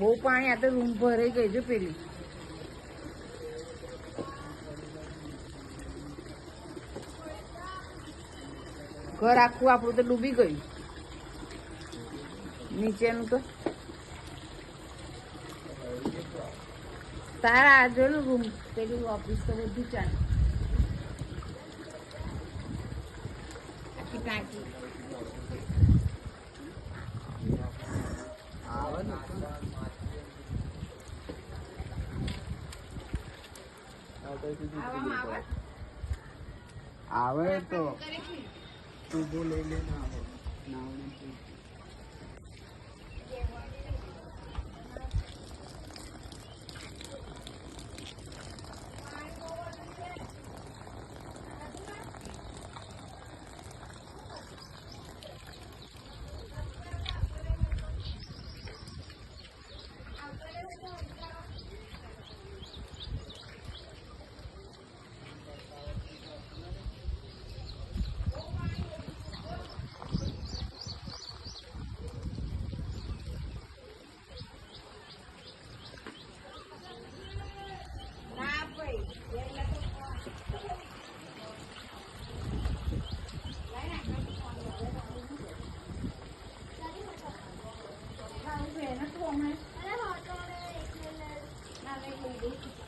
બહુ પાણી આ તો રૂમ ભરાઈ ગઈ છે પેલી. ઘર આખું આપણું તો ડૂબી ગયું. નીચેનું તો. તારા આજે ને રૂમ? પેલી ઓફિસ તો બધું ચાલે. આખી ટાંકી. આવે તો. તું લઈ લેના આવે. આવે નાવડી นะทวงเลยไม่ได้พอตัวเลยคืนเลยมาไปคุยดิ